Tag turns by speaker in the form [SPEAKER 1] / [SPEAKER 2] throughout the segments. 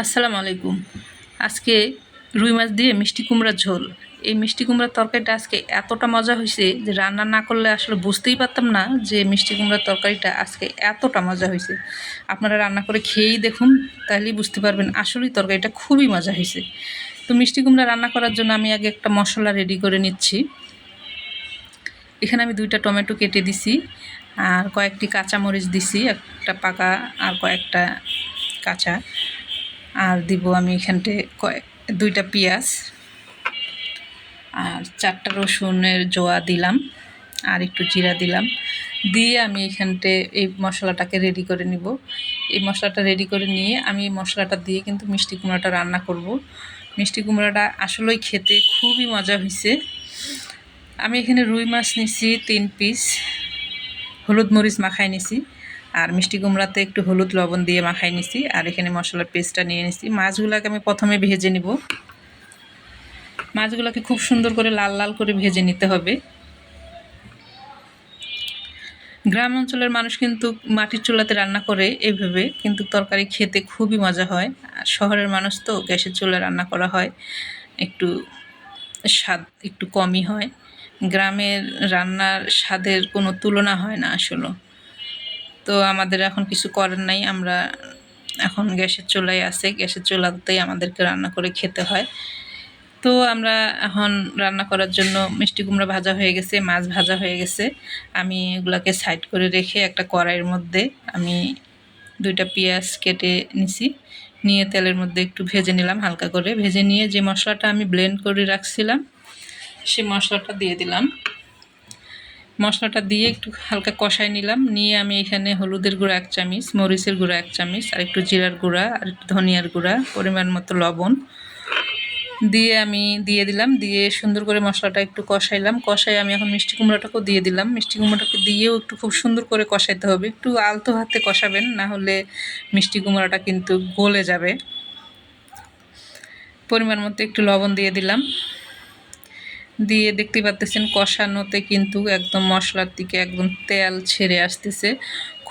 [SPEAKER 1] আসসালামু আলাইকুম। আজকে রুই মাছ দিয়ে মিষ্টি কুমড়ার ঝোল। এই মিষ্টি কুমড়ার তরকারিটা আজকে এতটা মজা হয়েছে যে রান্না না করলে আসলে বুঝতেই পারতাম না যে মিষ্টি কুমড়ার তরকারিটা আজকে এতটা মজা হয়েছে। আপনারা রান্না করে খেয়েই দেখুন, তাহলেই বুঝতে পারবেন আসলেই তরকারিটা খুবই মজা হয়েছে। তো মিষ্টি কুমড়া রান্না করার জন্য আমি আগে একটা মশলা রেডি করে নিচ্ছি। এখানে আমি দুইটা টমেটো কেটে দিছি, আর কয়েকটি কাঁচামরিচ দিছি, একটা পাকা আর কয়েকটা কাঁচা। আর দিব আমি এখানটে কয়েক দুইটা পেঁয়াজ আর চারটা রসুনের জোয়া দিলাম আর একটু জিরা দিলাম। দিয়ে আমি এখানটে এই মশলাটাকে রেডি করে নিব। এই মশলাটা রেডি করে নিয়ে আমি মশলাটা দিয়ে কিন্তু মিষ্টি কুমড়াটা রান্না করব। মিষ্টি কুমড়াটা আসলেই খেতে খুবই মজা হয়েছে আমি এখানে রুই মাছ নিছি তিন পিস হলুদ মরিচ মাখাই নিছি। আর মিষ্টি কুমড়াতে একটু হলুদ লবণ দিয়ে মাখাই নিছি, আর এখানে মশলার পেস্টটা নিয়ে নিছি। মাছগুলোকে আমি প্রথমে ভেজে নিব। মাছগুলোকে খুব সুন্দর করে লাল লাল করে ভেজে নিতে হবে। গ্রাম অঞ্চলের মানুষ কিন্তু মাটির চুলাতে রান্না করে এইভাবে কিন্তু তরকারি খেতে খুবই মজা হয়। আর শহরের মানুষ তো গ্যাসের চুলা রান্না করা হয়, একটু স্বাদ একটু কমই হয়। গ্রামের রান্নার স্বাদের কোনো তুলনা হয় না আসলে। তো আমাদের এখন কিছু করার নাই, আমরা এখন গ্যাসের চুলায় আছে, গ্যাসের চুলাতেই আমাদেরকে রান্না করে খেতে হয়। তো আমরা এখন রান্না করার জন্য মিষ্টি কুমড়া ভাজা হয়ে গেছে, মাছ ভাজা হয়ে গেছে। আমি এগুলাকে সাইড করে রেখে একটা কড়াইয়ের মধ্যে আমি দুইটা পেঁয়াজ কেটে নিছি, নিয়ে তেলের মধ্যে একটু ভেজে নিলাম হালকা করে। ভেজে নিয়ে যে মশলাটা আমি ব্লেন্ড করে রাখছিলাম সেই মশলাটা দিয়ে দিলাম। মশলাটা দিয়ে একটু হালকা কষাই নিলাম। নিয়ে আমি এখানে হলুদের গুঁড়া এক চামিচ, মরিচের গুঁড়া এক চামিচ, আর একটু জিরার গুঁড়া, আর একটু ধনিয়ার গুঁড়া, পরিমাণ মতো লবণ। দিয়ে আমি দিয়ে দিলাম, দিয়ে সুন্দর করে মশলাটা একটু কষাইলাম। কষাই আমি এখন মিষ্টি কুমড়াটাকেও দিয়ে দিলাম। মিষ্টি কুমড়াটাকে দিয়েও একটু খুব সুন্দর করে কষাইতে হবে। একটু আলতো হাতে কষাবেন, না হলে মিষ্টি কুমড়াটা কিন্তু গলে যাবে। পরিমাণ মতো একটু লবণ দিয়ে দিলাম। দিয়ে দেখতে পাচ্তেছেন কষানোতে কিন্তু একদম মশলার দিকে একদম তেল ছেড়ে আসতেছে।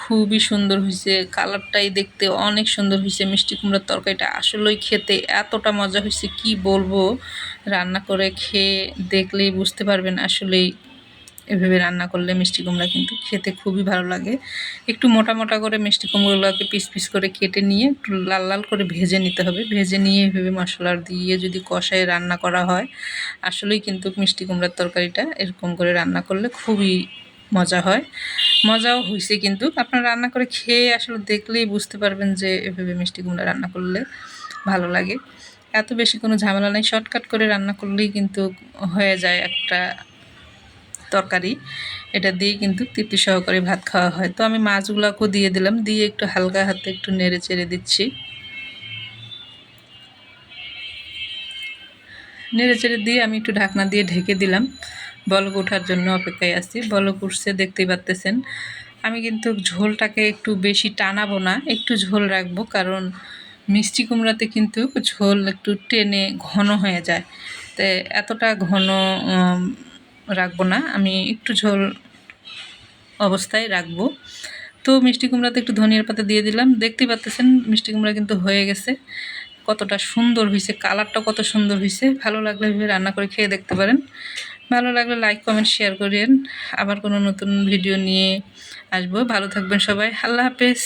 [SPEAKER 1] খুবই সুন্দর হয়েছে, কালারটাই দেখতে অনেক সুন্দর হয়েছে। মিষ্টি কুমড়ার তরকারিটা আসলেই খেতে এতটা মজা হয়েছে, কি বলব? রান্না করে খেয়ে দেখলেই বুঝতে পারবেন আসলেই এভাবে রান্না করলে মিষ্টি কুমড়া কিন্তু খেতে খুবই ভালো লাগে। একটু মোটা মোটা করে মিষ্টি কুমড়োগুলোকে পিস পিস করে কেটে নিয়ে একটু লাল লাল করে ভেজে নিতে হবে। ভেজে নিয়ে এভাবে মশলার দিয়ে যদি কষায় রান্না করা হয়, আসলেই কিন্তু মিষ্টি কুমড়ার তরকারিটা এরকম করে রান্না করলে খুবই মজা হয়। মজাও হয়েছে কিন্তু। আপনারা রান্না করে খেয়ে আসলে দেখলেই বুঝতে পারবেন যে এভাবে মিষ্টি কুমড়া রান্না করলে ভালো লাগে। এত বেশি কোনো ঝামেলা নেই। শর্টকাট করে রান্না করলেই কিন্তু হয়ে যায় একটা তরকারি। এটা দিয়ে কিন্তু তৃপ্তি সহকারে ভাত খাওয়া হয়। তো আমি মাছগুলোকেও দিয়ে দিলাম। দিয়ে একটু হালকা হাতে একটু নেড়ে চেড়ে দিচ্ছি। নেড়ে চেড়ে দিয়ে আমি একটু ঢাকনা দিয়ে ঢেকে দিলাম। বলক ওঠার জন্য অপেক্ষায় আছি। বলক উঠছে, দেখতেই পারতেছেন। আমি কিন্তু ঝোলটাকে একটু বেশি টানাবো না, একটু ঝোল রাখব। কারণ মিষ্টি কুমড়াতে কিন্তু ঝোল একটু টেনে ঘন হয়ে যায়। তো এতটা ঘন রাখব না, আমি একটু ঝোল অবস্থায় রাখব। তো মিষ্টি কুমড়াতে একটু ধনিয়ার পাতা দিয়ে দিলাম। দেখতেই পাচ্তেছেন, মিষ্টি কুমড়া কিন্তু হয়ে গেছে। কতটা সুন্দর হয়েছে কালারটা কত সুন্দর হয়েছে ভালো লাগলে ভেবে রান্না করে খেয়ে দেখতে পারেন। ভালো লাগলে লাইক কমেন্ট শেয়ার করেন। আবার কোনো নতুন ভিডিও নিয়ে আসব। ভালো থাকবেন সবাই। আল্লাহ হাফেজ।